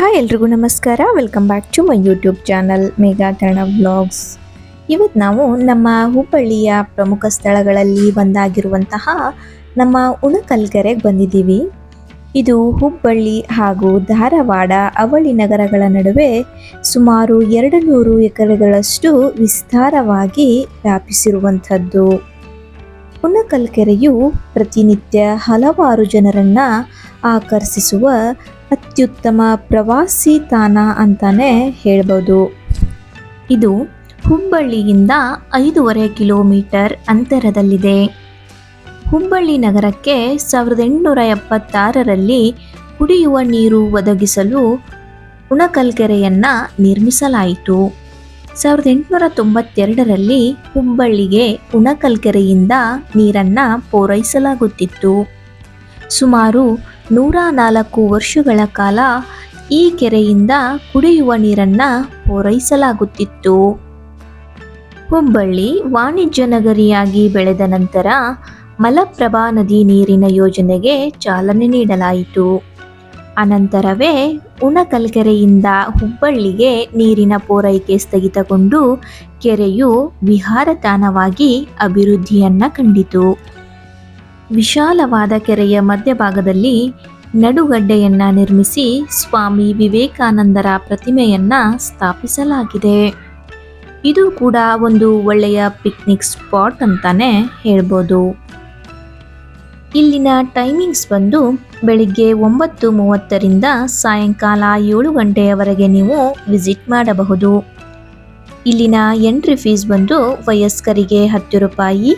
Hi ಎಲ್ರಿಗೂ ನಮಸ್ಕಾರ. Welcome back to my YouTube channel ಮೇಘಾಕರಣ vlogs ಇವತ್ತು ನಾವು ನಮ್ಮ ಹುಬ್ಬಳ್ಳಿಯ ಪ್ರಮುಖ ಸ್ಥಳಗಳಲ್ಲಿ ಒಂದಾಗಿರುವಂತಹ ನಮ್ಮ ಉಣಕಲ್ಕೆರೆಗೆ ಬಂದಿದ್ದೀವಿ. ಇದು ಹುಬ್ಬಳ್ಳಿ ಹಾಗೂ ಧಾರವಾಡ ಅವಳಿ ನಗರಗಳ ನಡುವೆ ಸುಮಾರು ಎರಡು ನೂರು ಎಕರೆಗಳಷ್ಟು ವಿಸ್ತಾರವಾಗಿ ವ್ಯಾಪಿಸಿರುವಂಥದ್ದು. ಉಣಕಲ್ಕೆರೆಯು ಪ್ರತಿನಿತ್ಯ ಹಲವಾರು ಜನರನ್ನ ಆಕರ್ಷಿಸುವ ಅತ್ಯುತ್ತಮ ಪ್ರವಾಸಿ ತಾಣ ಅಂತಾನೆ ಹೇಳ್ಬೋದು. ಇದು ಹುಬ್ಬಳ್ಳಿಯಿಂದ ಐದೂವರೆ ಕಿಲೋಮೀಟರ್ ಅಂತರದಲ್ಲಿದೆ. ಹುಬ್ಬಳ್ಳಿ ನಗರಕ್ಕೆ ಸಾವಿರದ ಎಂಟುನೂರ ಎಪ್ಪತ್ತಾರರಲ್ಲಿ ಕುಡಿಯುವ ನೀರು ಒದಗಿಸಲು ಉಣಕಲ್ಕೆರೆಯನ್ನು ನಿರ್ಮಿಸಲಾಯಿತು. ಸಾವಿರದ ಎಂಟುನೂರ ತೊಂಬತ್ತೆರಡರಲ್ಲಿ ಹುಬ್ಬಳ್ಳಿಗೆ ಉಣಕಲ್ಕೆರೆಯಿಂದ ನೀರನ್ನು ಪೂರೈಸಲಾಗುತ್ತಿತ್ತು. ಸುಮಾರು ನೂರ ನಾಲ್ಕು ವರ್ಷಗಳ ಕಾಲ ಈ ಕೆರೆಯಿಂದ ಕುಡಿಯುವ ನೀರನ್ನು ಪೂರೈಸಲಾಗುತ್ತಿತ್ತು. ಹುಬ್ಬಳ್ಳಿ ವಾಣಿಜ್ಯ ನಗರಿಯಾಗಿ ಬೆಳೆದ ನಂತರ ಮಲಪ್ರಭಾ ನದಿ ನೀರಿನ ಯೋಜನೆಗೆ ಚಾಲನೆ ನೀಡಲಾಯಿತು. ಅನಂತರವೇ ಉಣಕಲ್ಕೆರೆಯಿಂದ ಹುಬ್ಬಳ್ಳಿಗೆ ನೀರಿನ ಪೂರೈಕೆ ಸ್ಥಗಿತಗೊಂಡು ಕೆರೆಯು ವಿಹಾರ ತಾಣವಾಗಿ ಅಭಿವೃದ್ಧಿಯನ್ನು ಕಂಡಿತು. ವಿಶಾಲವಾದ ಕೆರೆಯ ಮಧ್ಯಭಾಗದಲ್ಲಿ ನಡುಗಡ್ಡೆಯನ್ನ ನಿರ್ಮಿಸಿ ಸ್ವಾಮಿ ವಿವೇಕಾನಂದರ ಪ್ರತಿಮೆಯನ್ನ ಸ್ಥಾಪಿಸಲಾಗಿದೆ. ಇದು ಕೂಡ ಒಂದು ಒಳ್ಳೆಯ ಪಿಕ್ನಿಕ್ ಸ್ಪಾಟ್ ಅಂತಾನೆ ಹೇಳ್ಬೋದು. ಇಲ್ಲಿನ ಟೈಮಿಂಗ್ಸ್ ಬಂದು ಬೆಳಿಗ್ಗೆ ಒಂಬತ್ತು ಮೂವತ್ತರಿಂದ ಸಾಯಂಕಾಲ ಏಳು ಗಂಟೆಯವರೆಗೆ ನೀವು ವಿಸಿಟ್ ಮಾಡಬಹುದು. ಇಲ್ಲಿನ ಎಂಟ್ರಿ ಫೀಸ್ ಬಂದು ವಯಸ್ಕರಿಗೆ ಹತ್ತು ರೂಪಾಯಿ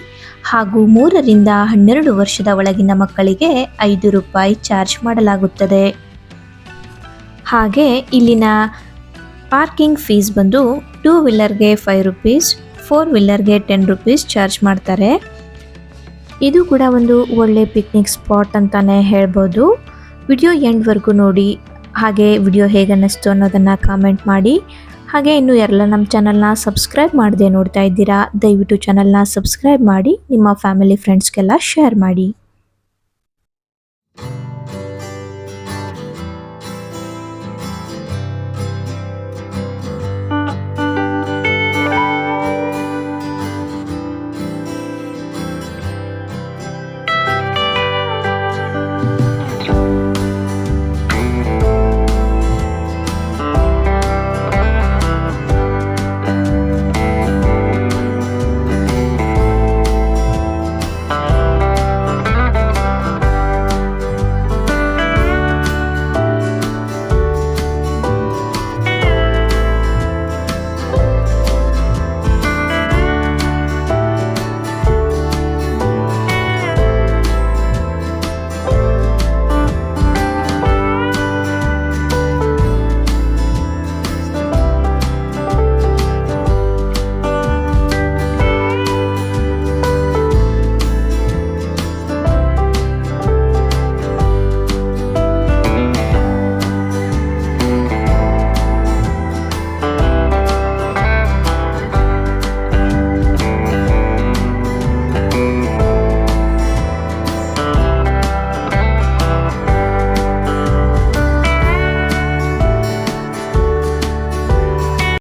ಹಾಗೂ ಮೂರರಿಂದ ಹನ್ನೆರಡು ವರ್ಷದ ಒಳಗಿನ ಮಕ್ಕಳಿಗೆ ಐದು ರೂಪಾಯಿ ಚಾರ್ಜ್ ಮಾಡಲಾಗುತ್ತದೆ. ಹಾಗೆ ಇಲ್ಲಿನ ಪಾರ್ಕಿಂಗ್ ಫೀಸ್ ಬಂದು ಟೂ ವೀಲರ್ಗೆ ಫೈವ್ ರುಪೀಸ್, ಫೋರ್ ವೀಲರ್ಗೆ ಟೆನ್ ರುಪೀಸ್ ಚಾರ್ಜ್ ಮಾಡ್ತಾರೆ. ಇದು ಕೂಡ ಒಂದು ಒಳ್ಳೆ ಪಿಕ್ನಿಕ್ ಸ್ಪಾಟ್ ಅಂತಲೇ ಹೇಳ್ಬೋದು. ವಿಡಿಯೋ ಎಂಡ್ವರೆಗೂ ನೋಡಿ, ಹಾಗೆ ವಿಡಿಯೋ ಹೇಗನ್ನಿಸ್ತು ಅನ್ನೋದನ್ನು ಕಾಮೆಂಟ್ ಮಾಡಿ. ಹಾಗೆ ಇನ್ನು ಯಾರೆಲ್ಲ ನಮ್ಮ ಚಾನಲ್ನ ಸಬ್ಸ್ಕ್ರೈಬ್ ಮಾಡದೆ ನೋಡ್ತಾ ಇದ್ದೀರಾ, ದಯವಿಟ್ಟು ಚಾನಲ್ನ ಸಬ್ಸ್ಕ್ರೈಬ್ ಮಾಡಿ, ನಿಮ್ಮ ಫ್ಯಾಮಿಲಿ ಫ್ರೆಂಡ್ಸ್ಗೆಲ್ಲ ಶೇರ್ ಮಾಡಿ.